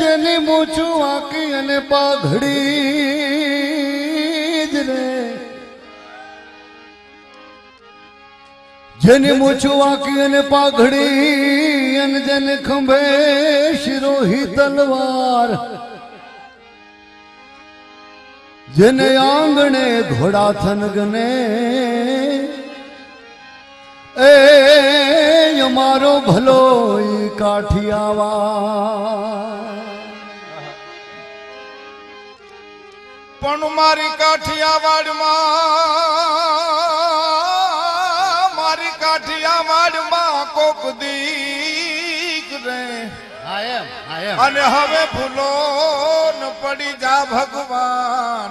જેની મોછું વાંકી અને પાઘડી જ રે. જેની મોછું વાંકી અને પાઘડી અને જેને ખંભે શિરોહી તલવાર. જેને આંગણે ઘોડા થનગને. એ અમારો ભલો કાઠિયાવા પણ મારી કાઠિયાવાડમાં મારી કાઠિયાવાડમાં કોક દીક રે. અને હવે ભૂલો ન પડી જા ભગવાન.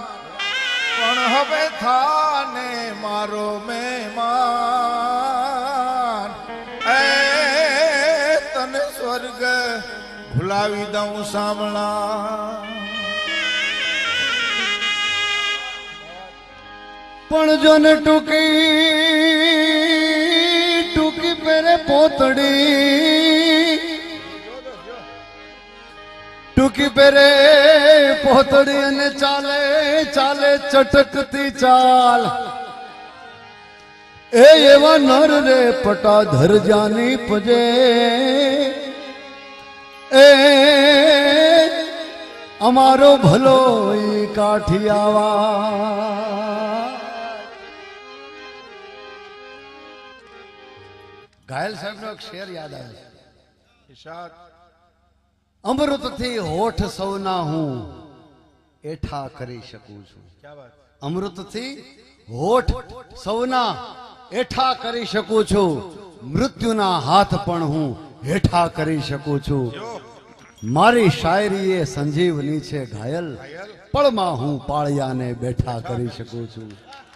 પણ હવે થાને મારો મહેમાન. સ્વર્ગ ભૂલાવી દઉં સાંભળા. પણ જો ને ટૂંકી ટૂંકી પેરે પોતડી. ટૂંકી પેરે પોતડી અને ચાલે ચાલે ચટકતી ચાલ. એ એવા નર રે પટા ધરજાની પજે. એ અમારો ભલો કાઠી કાઠિયાવા ઘાયલ સાહેબ નો એક શેર યાદ આવે છે. ઈશાદ અમૃતથી હોઠ સૌના હું એઠા કરી શકું છું. અમૃતથી અમૃતથી હોઠ સૌના એઠા કરી શકું છું. મૃત્યુના હાથ પણ હું હેઠા કરી શકું છું. મારી શાયરી એ સંજીવની છે ઘાયલ, પળમાં હું પાળિયાને બેઠા કરી શકું છું.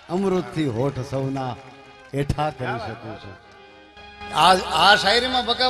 અમૃતથી હોઠ સૌના એઠા કરી શકું છું. આ આ શાયરીમાં બકા